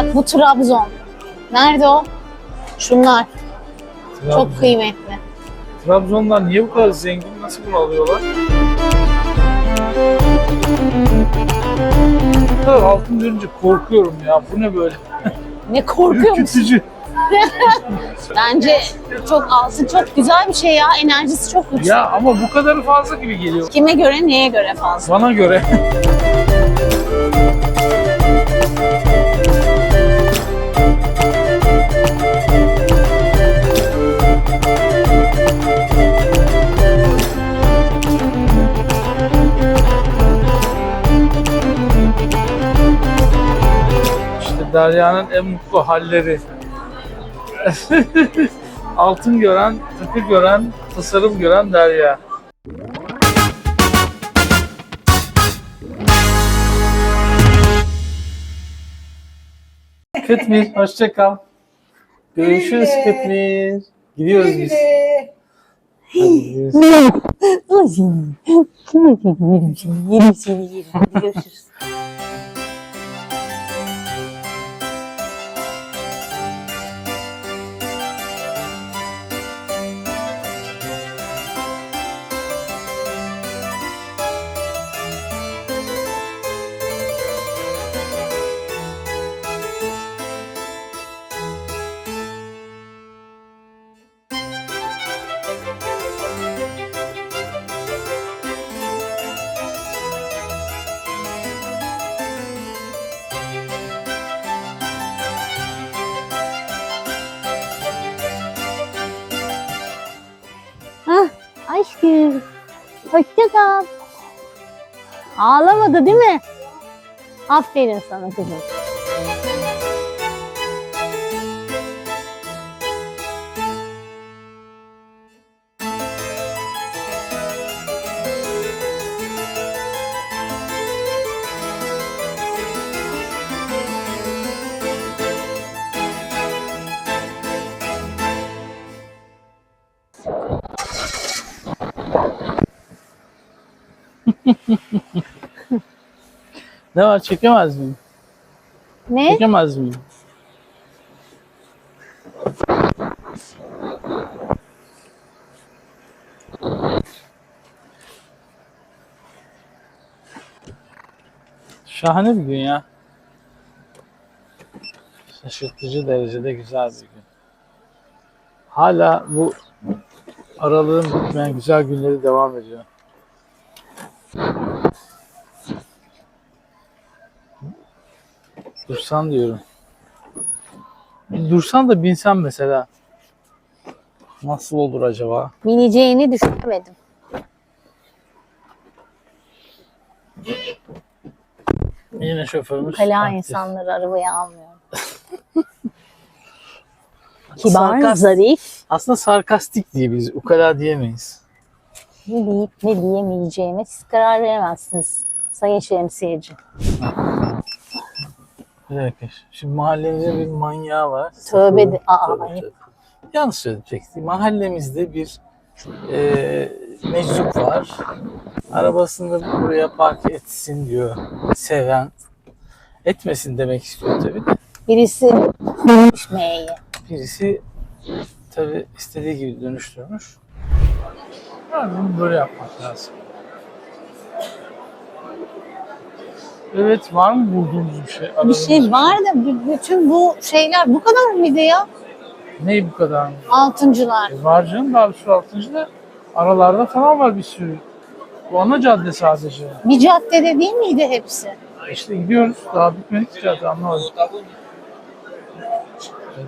Bak bu Trabzon. Nerede o? Şunlar. Trabzon. Çok kıymetli. Trabzonlar niye bu kadar zengin? Nasıl bunu alıyorlar? Kadar altın görünce korkuyorum ya. Bu ne böyle? Ne korkuyor musun? Bence çok altın çok güzel bir şey ya. Enerjisi çok güçlü. Ya ama bu kadarı fazla gibi geliyor. Kime göre neye göre fazla? Bana göre. Derya'nın en mutlu halleri. Altın gören, takı gören, tasarım gören Derya. Kıtmir, hoşça kal. Görüşürüz Kıtmir. Gidiyoruz biz. Hadi gidiyoruz. Yerim seni yerim. Görüşürüz. Aşkım. Hoşça. Ağlamadı değil mi? Aferin sana kızım. Ne var çekemez miyim? Ne? Çekemez miyim? Şahane bir gün ya. Şaşırtıcı derecede güzel bir gün. Hala bu aralığın bitmeyen güzel günleri devam ediyor. Dursan diyorum. Bir dursan da binsen mesela. Nasıl olur acaba? Bineceğini düşünemedim. Yine şoförümüz. Kala aktif. insanları arabaya almıyor. Kibar, Sarkas- zarif. Aslında sarkastik diyebiliriz. Ukala diyemeyiz. Ne deyip ne diyemeyeceğime siz karar veremezsiniz. Sayın şemsiyeci. Bir dakika. Şimdi mahallemizde bir manyağı var. Tövbe de- aa, Tövbe, ayıp. Yanlış söyleyecektim. Mahallemizde bir e, meczup var. Arabasını buraya park etsin diyor. Seven. Etmesin demek istiyor tabii de. Birisi içmeye. Birisi tabii istediği gibi dönüştürmüş. Yani bunu böyle yapmak lazım. Evet var mı bulduğunuz bir şey? Bir Aradığınız şey var da b- bütün bu şeyler bu kadar mıydı ya? Ne bu kadar mı? Altıncılar. E var canım daha bir sürü altıncı da aralarda falan var bir sürü. Bu ana cadde sadece. Bir caddede değil miydi hepsi? İşte gidiyoruz daha bitmedik ki cadde anlamadım.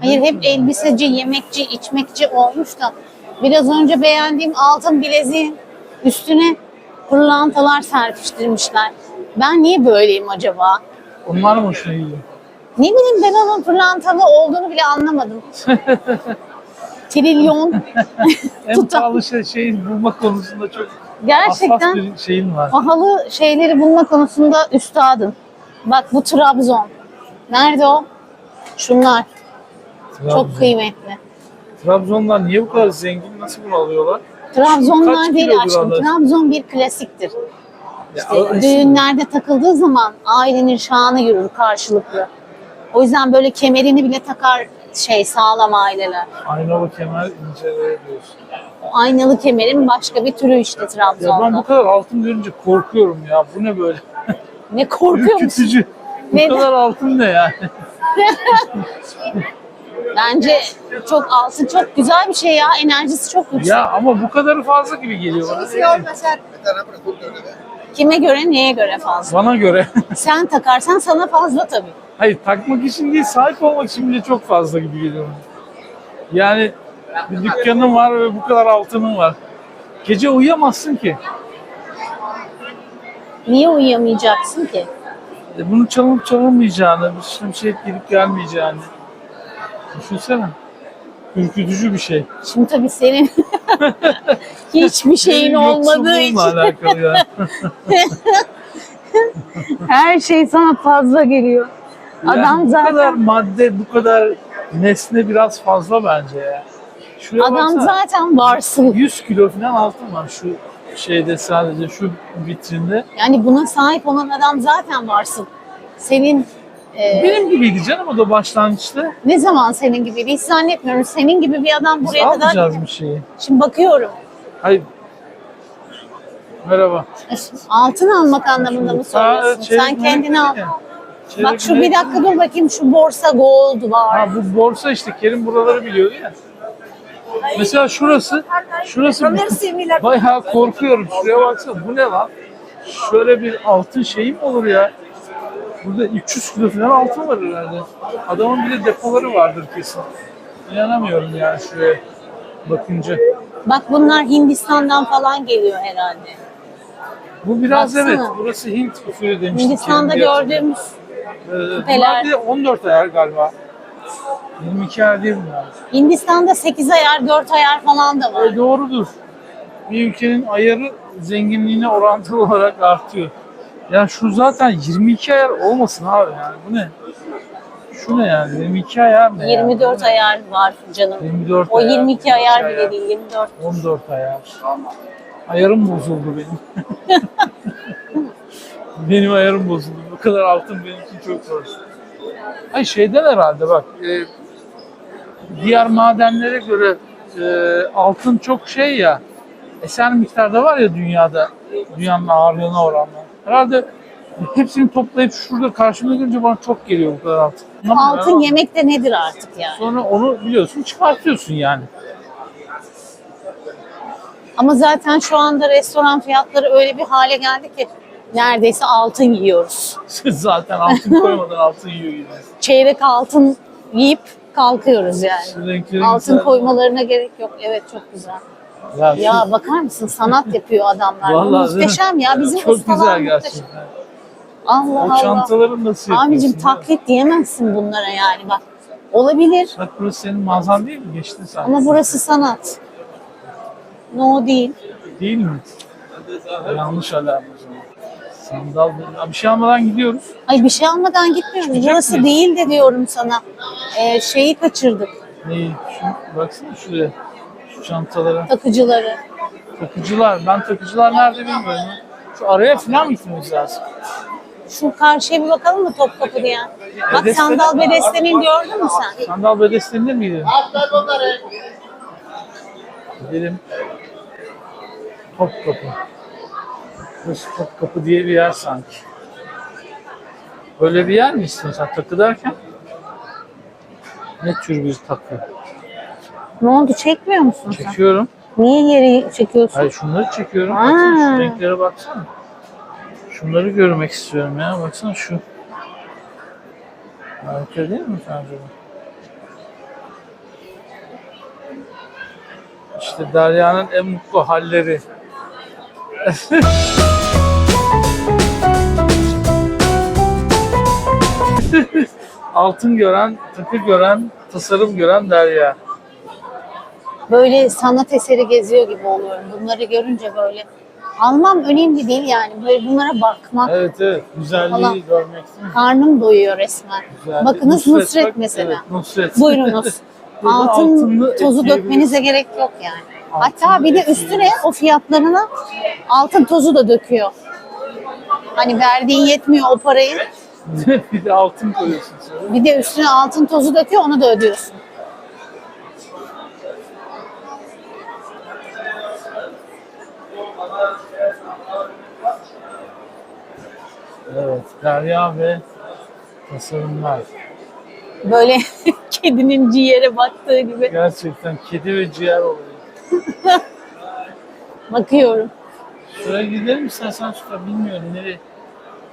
Hayır hep elbiseci, yemekçi, içmekçi olmuş da biraz önce beğendiğim altın bileziğin üstüne pırlantalar serpiştirmişler. Ben niye böyleyim acaba? Onlar mı hoşuna gidiyor? Ne bileyim ben onun pırlantalı olduğunu bile anlamadım. Trilyon. En Tutam- pahalı şey, şey bulma konusunda çok hassas Gerçekten bir şeyin var. pahalı şeyleri bulma konusunda üstadım. Bak bu Trabzon. Nerede o? Şunlar. Çok Trabzon. kıymetli. Trabzonlar niye bu kadar zengin? Nasıl bunu alıyorlar? Trabzonlar Kaç değil kilodur aşkım. Allah? Trabzon bir klasiktir. Ya, İşte o- düğünlerde takıldığı zaman ailenin şanı yürür karşılıklı. O yüzden böyle kemerini bile takar şey sağlam aileler. Aynalı kemer incelere diyorsun. O aynalı kemerin başka bir türü işte Ya Trabzon'da. ben bu kadar altın görünce korkuyorum ya. Bu ne böyle? Ne korkuyor musun? Ürkütücü. Bu Neden? kadar altın ne yani? Bence çok altın çok güzel bir şey ya. Enerjisi çok yüksek. Ya ama bu kadarı fazla gibi geliyor bana. Kime göre neye göre fazla? Bana göre. Sen takarsan sana fazla tabii. Hayır takmak için değil sahip olmak için bile çok fazla gibi geliyor. Yani bir dükkanın var ve bu kadar altının var. Gece uyuyamazsın ki. Niye uyuyamayacaksın ki? E bunu çalınıp çalınmayacağını, bir bir şey gidip gelmeyeceğini. Düşünsene. Ürkütücü bir şey. Şimdi tabii senin hiçbir şeyin Benim olmadığı için alakalı ya. her şey sana fazla geliyor. Yani Adam bu kadar zaten madde, bu kadar nesne biraz fazla bence ya. Şuraya adam baksana. zaten varsın. 100 kilo falan altın var şu şeyde sadece şu vitrinde. Yani buna sahip olan adam zaten varsın. Senin e, Benim gibiydi canım o da başlangıçta. ne zaman senin gibi hiç zannetmiyorum. Senin gibi bir adam Biz buraya kadar almayacağız bir şeyi. Şimdi bakıyorum. Hayır. Merhaba. Altın almak anlamında mı Ha, soruyorsun? evet, çeyrek Sen kendini al. Çeyrek Bak şu bir dakika dur bakayım şu borsa gold var. Ha bu borsa işte Kerim buraları biliyordu ya. Mesela şurası, şurası bayağı korkuyorum. Şuraya baksana bu ne lan? Şöyle bir altın şeyi mi olur ya? Burada 300 kilo falan altın var herhalde. Adamın bir de depoları vardır kesin. İnanamıyorum yani şuraya bakınca. Bak bunlar Hindistan'dan falan geliyor herhalde. Bu biraz Baksana. evet, burası Hint usulü demiştik. Hindistan'da gördüğümüz Ee, bunlar bir de 14 ayar galiba. 22 ayar değil bunlar. Hindistan'da 8 ayar 4 ayar falan da var. E, doğrudur. Bir ülkenin ayarı zenginliğine orantılı olarak artıyor. Ya şu zaten 22 ayar olmasın abi yani bu ne? Şu ne yani 22 ayar ne 24 yani? ayar var canım. 24 O 22 ayar 23 bile değil 24. 14 ayar. Ayarım bozuldu benim. benim ayarım bozuldu. Bu kadar altın benim için çok zor. Ay şeyden herhalde bak. e, diğer madenlere göre e, altın çok şey ya. Eser miktarda var ya dünyada. Dünyanın ağırlığına oranla. Herhalde hepsini toplayıp şurada karşımda görünce bana çok geliyor bu kadar altın. Altın ama yemek de nedir artık yani? Sonra onu biliyorsun çıkartıyorsun yani. Ama zaten şu anda restoran fiyatları öyle bir hale geldi ki neredeyse altın yiyoruz. Zaten altın koymadan altın yiyor gibi. Çeyrek altın yiyip kalkıyoruz yani. Renklerin Altın güzel. koymalarına gerek yok. Evet çok güzel. Ya, Ya bakar mısın sanat yapıyor adamlar. Vallahi muhteşem ya bizim Çok ustalar güzel muhteşem. gerçekten. Allah O Allah. çantaları nasıl? Abicim taklit diyemezsin bunlara yani bak. Olabilir Bak burası senin mağazan değil mi? Geçtin sen. ama burası sanat. No değil. Değil mi? Yanlış alarm o. Sandal bir şey almadan gidiyoruz. Ay bir şey almadan gitmiyoruz. Çıkacak Burası değil de diyorum sana. Ee, şeyi kaçırdık. Neyi? Şu, baksana şuraya. Şu çantalara. Takıcıları. Takıcılar. Ben takıcılar nerede bilmiyorum. Şu araya falan gitmemiz lazım? Şu karşıya bir bakalım mı Topkapı diye. Bak Bedestene sandal mi? bedestenin gördün mü sen? Sandal bedestlerinde mi gidelim? Gidelim. Topkapı. Burası Topkapı diye bir yer sanki. Böyle bir yer mi istiyorsun sen takı derken? Ne tür bir takı? Ne oldu çekmiyor musun sen? Çekiyorum. Niye yeri çekiyorsun? Hayır şunları çekiyorum. Aa. Baksana şu renklere baksana. Şunları görmek istiyorum ya. Baksana şu. Harika değil mi sence bu? İşte Derya'nın en mutlu halleri. Altın gören, takı gören, tasarım gören Derya. Böyle sanat eseri geziyor gibi oluyorum. Bunları görünce böyle. Almam önemli değil yani. Böyle bunlara bakmak. Evet evet, güzelliği Falan. görmek? Karnım doyuyor resmen. Güzelliği. Bakınız Nusret, bak, mesela. Evet, Nusret. Buyurunuz. Altın tozu dökmenize gerek yok yani. Hatta Altınlı bir de üstüne o fiyatlarına altın tozu da döküyor. Hani verdiğin yetmiyor o parayı. bir de altın koyuyorsun sonra. Bir de üstüne altın tozu döküyor onu da ödüyorsun. Evet, Derya ve tasarımlar. Böyle kedinin ciğere baktığı gibi Gerçekten kedi ve ciğer oluyor. bakıyorum. Şuraya gidelim istersen şuraya bilmiyorum nereye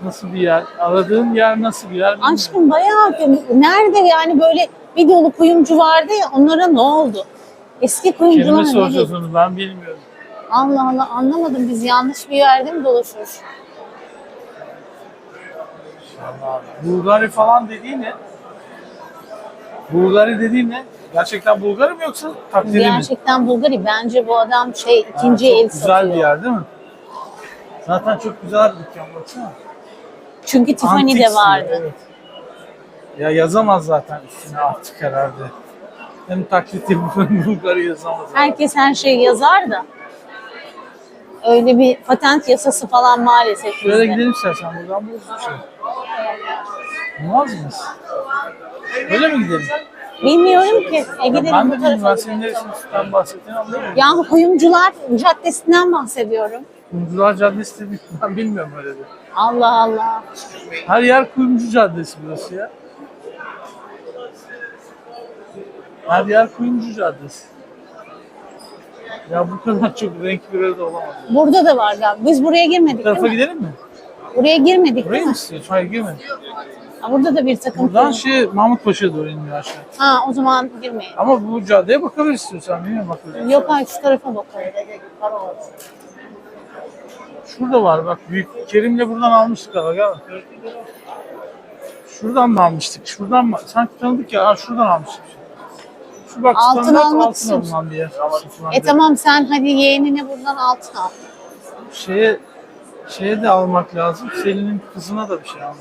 nasıl bir yer. Aradığın yer nasıl bir yer bilmiyorum. Aşkım bayağı nerede yani böyle bir dolu kuyumcu vardı ya onlara ne oldu? Eski kuyumcular Kelime soracağız onu ben bilmiyorum. Allah Allah anlamadım biz yanlış bir yerde mi dolaşıyoruz? İnşallah. Bulgari falan dediği ne? Bulgari dediği ne? Gerçekten Bulgari mi yoksa taklidi mi? Gerçekten Bulgari bence bu adam şey Ha, ikinci çok el güzel satıyor. bir yer değil mi? Zaten çok güzel bir dükkan baksana. Çünkü Tiffany de vardı. evet. Ya yazamaz zaten üstüne artık herhalde. Hem taklit yapıp Bulgari yazamaz. Herkes her şeyi yazar da. Öyle bir patent yasası falan maalesef Şöyle bizde. gidelim istersen buradan buluruz bir şey. Olmaz mıyız? Böyle mi gidelim? Bilmiyorum ki. E gidelim ben de bilmiyorum. Ben senin neresinden bahsettiğini anlamıyorum. Ya Kuyumcular Caddesi'nden bahsediyorum. Kuyumcular Caddesi de ben bilmiyorum öyle de. Allah Allah. Her yer Kuyumcu Caddesi burası ya. Her yer Kuyumcu Caddesi. Ya bu kadar çok renkli bir evde olamaz. Burada da var galiba. Biz buraya Bu girmedik değil tarafa mi? gidelim mi? Buraya girmedik Buraya değil mı mi? istiyorsun? Hayır girme. Ha, burada da bir takım. Buradan şey Mahmut Paşa'ya doğru iniyor aşağı. Ha o zaman girmeyelim. Ama bu caddeye bakabiliriz istiyorsan. Bilmiyorum bakabiliriz. Yok hayır şu tarafa bakalım. Şurada var bak büyük. Kerim'le buradan almıştık ama gel. Şuradan mı almıştık? Şuradan mı? Sanki tanıdık ya. Ha, şuradan almıştık. Altın almak altın istiyorsun. alınan bir yer. Satılan E tamam sen hadi yeğenine buradan altın al. Şeye, şeye de almak lazım. Selin'in kızına da bir şey almak.